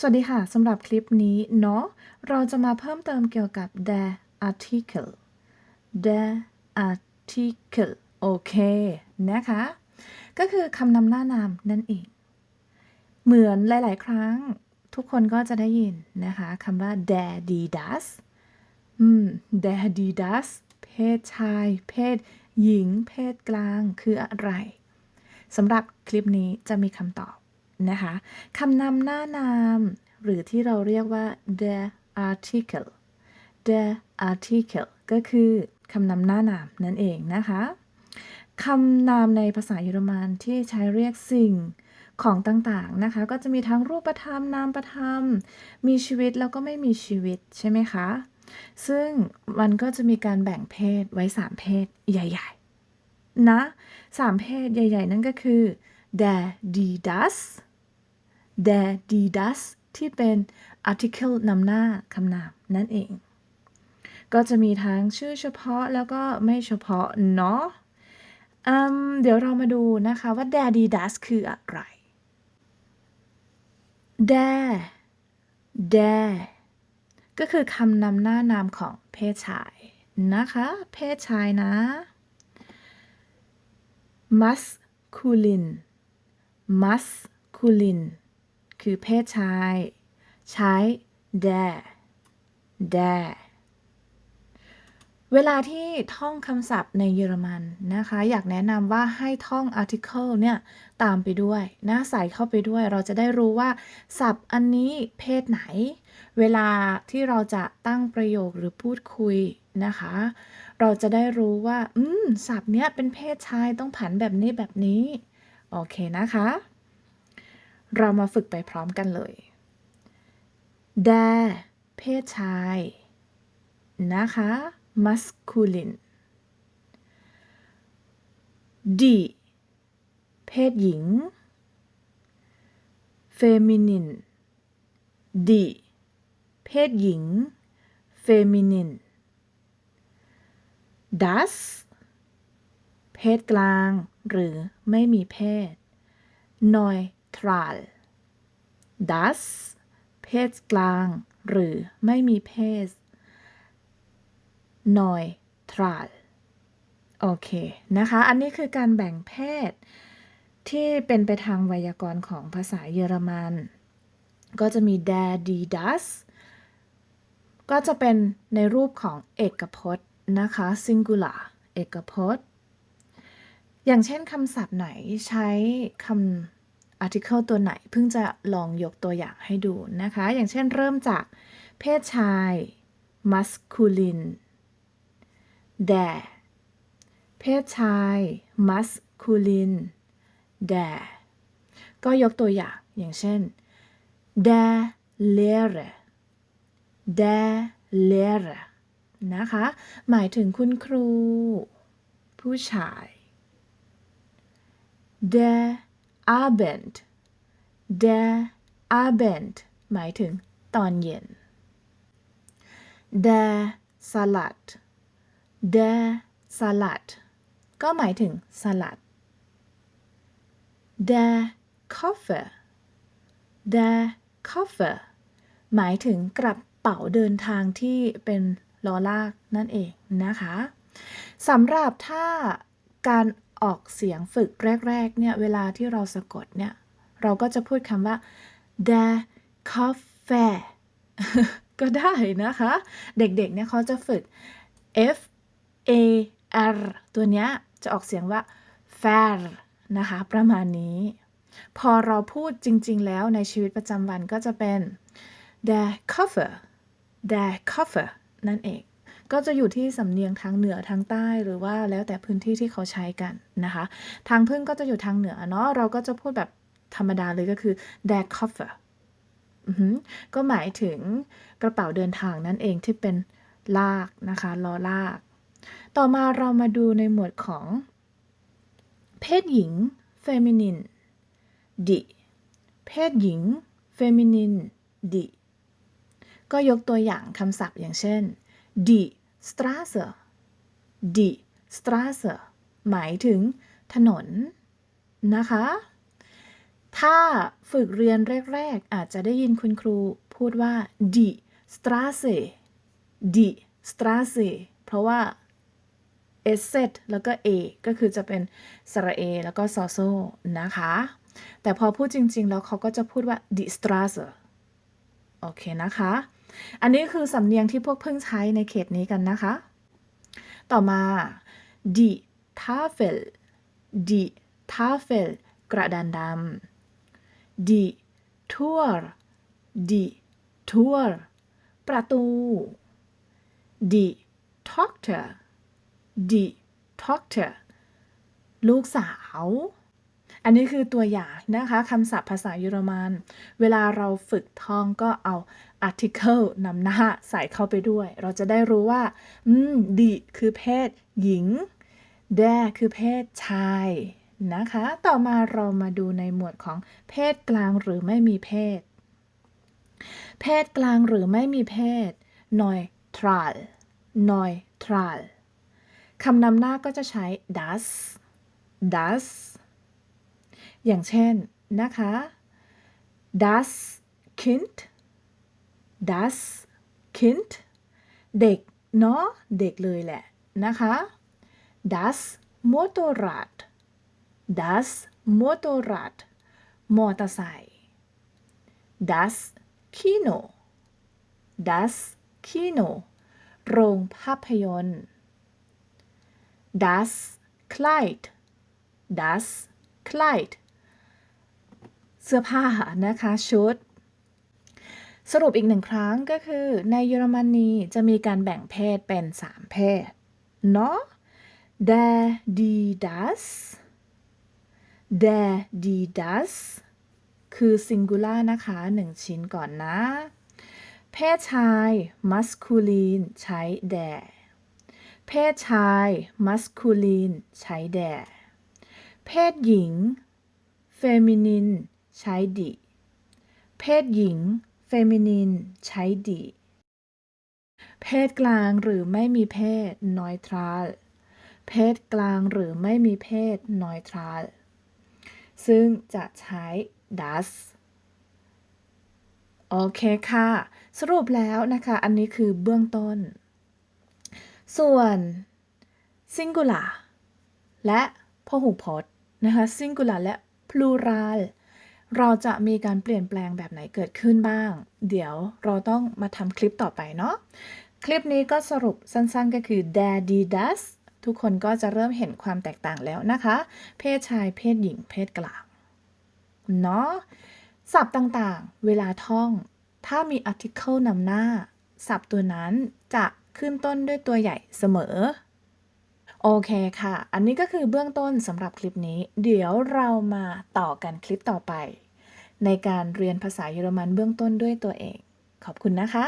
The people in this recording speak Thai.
สวัสดีค่ะ สำหรับคลิปนี้เนาะเราจะมาเพิ่มเติมเกี่ยวกับ the article the article โอเค นะคะ ก็คือคำนำหน้านามนั่นเอง เหมือนหลาย ๆ ครั้ง ทุกคนก็จะได้ยินนะคะคำว่า der die das อืม der die das เพศชาย เพศหญิง เพศกลางคืออะไรสำหรับคลิปนี้จะมีคำตอบ นะคะคำนำหน้านาม หรือที่เราเรียกว่า the article the article ก็คือคำนำหน้านามนั่นเองนะคะคำนามในภาษาเยอรมันที่ใช้เรียกสิ่งของต่างๆนะคะ ก็จะมีทั้งรูปธรรมนามธรรม มีชีวิตแล้วก็ไม่มีชีวิตใช่ไหมคะ ซึ่งมันก็จะมีการแบ่งเพศไว้ 3 เพศใหญ่ๆนะสามเพศใหญ่ ๆ นั่นก็คือ der die das der die das ที่เป็น article นำหน้าคำนามนั่นเอง ก็จะมีทั้งชื่อเฉพาะแล้วก็ไม่เฉพาะเนาะเดี๋ยวเรามาดูนะคะว่า der die das คืออะไร der der ก็คือคำนำหน้านามของเพศชายนะคะ เพศชายนะ masculine, masculine คือเพศชาย ใช้ der der เวลาที่ท่องคำศัพท์ในเยอรมันนะคะ อยากแนะนำว่าให้ท่อง article เนี่ยตามไปด้วยนะใส่เข้าไปด้วย เราจะได้รู้ว่า ศัพท์อันนี้เพศไหน เวลาที่เราจะตั้งประโยคหรือพูดคุยนะคะ เราจะได้รู้ว่า อืม ศัพท์เนี้ยเป็นเพศชายต้องผันแบบนี้แบบนี้ โอเคนะคะ เรามาฝึกไปพร้อมกันเลย der เพศชาย นะคะ masculine die เพศหญิง feminine die เพศหญิง feminine das เพศกลาง หรือไม่มีเพศ neutral das เพศกลาง หรือไม่มีเพศ neutral โอเค นะคะ อันนี้คือการแบ่งเพศที่เป็นไปทางไวยากรณ์ของภาษาเยอรมัน ก็จะมี der die das ก็จะเป็นในรูปของเอกพจน์นะคะ singular เอกพจน์ อย่างเช่นคำศัพท์ไหนใช้คำ article ตัวไหนเพิ่งจะลองยกตัวอย่างให้ดูนะคะ อย่างเช่นเริ่มจากเพศชาย masculine der เพศชาย masculine der ก็ยกตัวอย่างอย่างเช่น der Lehrer der Lehrer นะคะ หมายถึงคุณครู ผู้ชาย der Abend der Abend หมายถึงตอนเย็น der Salat der Salat ก็หมายถึงสลัด der Koffer der Koffer หมายถึงกระเป๋าเดินทางที่เป็นล้อลากนั่นเองนะคะสำหรับถ้าการ ออกเสียงฝึกแรกๆเนี่ยเวลาที่เราสะกดเนี่ย เราก็จะพูดคำว่า der Koffer ก็ได้นะคะ เด็กๆเนี่ยเขาจะฝึก f a r ตัวเนี้ยจะออกเสียงว่า fair นะคะ ประมาณนี้ พอเราพูดจริงๆแล้วในชีวิตประจำวันก็จะเป็น der Koffer der Koffer นั่นเอง ก็จะอยู่ที่สำเนียงทางเหนือทางใต้หรือว่าแล้วแต่พื้นที่ที่เขาใช้กันนะคะ ทางพึ่งก็จะอยู่ทางเหนือเนาะเราก็จะพูดแบบธรรมดาเลยก็คือ der Koffer อือหือก็หมายถึงกระเป๋าเดินทางนั่นเองที่เป็นลากนะคะล้อลาก ต่อมาเรามาดูในหมวดของ เพศหญิง feminine di เพศหญิง feminine di ก็ยกตัวอย่างคำศัพท์อย่างเช่น die Straße die Straße หมายถึงถนน นะคะ ถ้าฝึกเรียนแรก ๆ อาจจะได้ยินคุณครูพูดว่า die Straße die Straße เพราะว่า s เซแล้วก็ a ก็คือจะเป็นสระเอ แล้วก็ซอโซนะคะ แต่พอพูดจริง ๆ แล้วเขาก็จะพูดว่า die Straße โอเคนะคะ อันนี้คือสำเนียงที่พวกเพิ่งใช้ในเขตนี้กันนะคะ ต่อมา die Tafel die Tafel กระดานดำ die Tür die Tür ประตู die Tochter die Tochter ลูกสาว อันนี้คือตัวอย่างนะคะคำศัพท์ภาษาเยอรมัน เวลาเราฝึกท่องก็เอา article นำหน้าใส่เข้าไปด้วย เราจะได้รู้ว่า อืมดีคือเพศหญิง แดคือเพศชายนะคะ ต่อมาเรามาดูในหมวดของเพศกลางหรือไม่มีเพศ เพศกลางหรือไม่มีเพศ neutral neutral คำนำหน้าก็จะใช้ das das อย่างเช่นนะคะ das Kind das Kind เด็กเนาะเด็กเลยแหละนะคะ das Motorrad das Motorrad มอเตอร์ไซค์ das Kino das Kino โรงภาพยนตร์ das Kleid das Kleid เสื้อผ้านะคะชุด สรุปอีกหนึ่งครั้งก็คือในเยอรมนีจะมีการแบ่งเพศเป็น 3 เพศเนาะ der die das der die das คือ singular นะคะ 1 ชิ้นก่อนนะ เพศชาย masculine ใช้ der เพศชาย masculine ใช้ der เพศหญิง feminine ใช้ die เพศหญิง feminine ใช้ die เพศกลางหรือไม่มีเพศ neutral เพศกลางหรือไม่มีเพศ neutral ซึ่งจะใช้ das โอเคค่ะ สรุปแล้วนะคะ อันนี้คือเบื้องต้น ส่วน singular และพหูพจน์นะคะ singular และ plural เราจะมีการเปลี่ยนแปลงแบบไหนเกิดขึ้นบ้าง เดี๋ยวเราต้องมาทำคลิปต่อไปเนาะ คลิปนี้ก็สรุปสั้นๆก็คือ der die das ทุกคนก็จะเริ่มเห็นความแตกต่างแล้วนะคะ เพศชายเพศหญิงเพศกลาง เนาะศัพท์ต่างๆ เวลาท่อง ถ้ามี article นำหน้า ศัพท์ตัวนั้นจะขึ้นต้นด้วยตัวใหญ่เสมอ โอเคค่ะ อันนี้ก็คือเบื้องต้นสำหรับคลิปนี้ เดี๋ยวเรามาต่อกันคลิปต่อไป ในการเรียนภาษาเยอรมันเบื้องต้นด้วยตัวเอง ขอบคุณนะคะ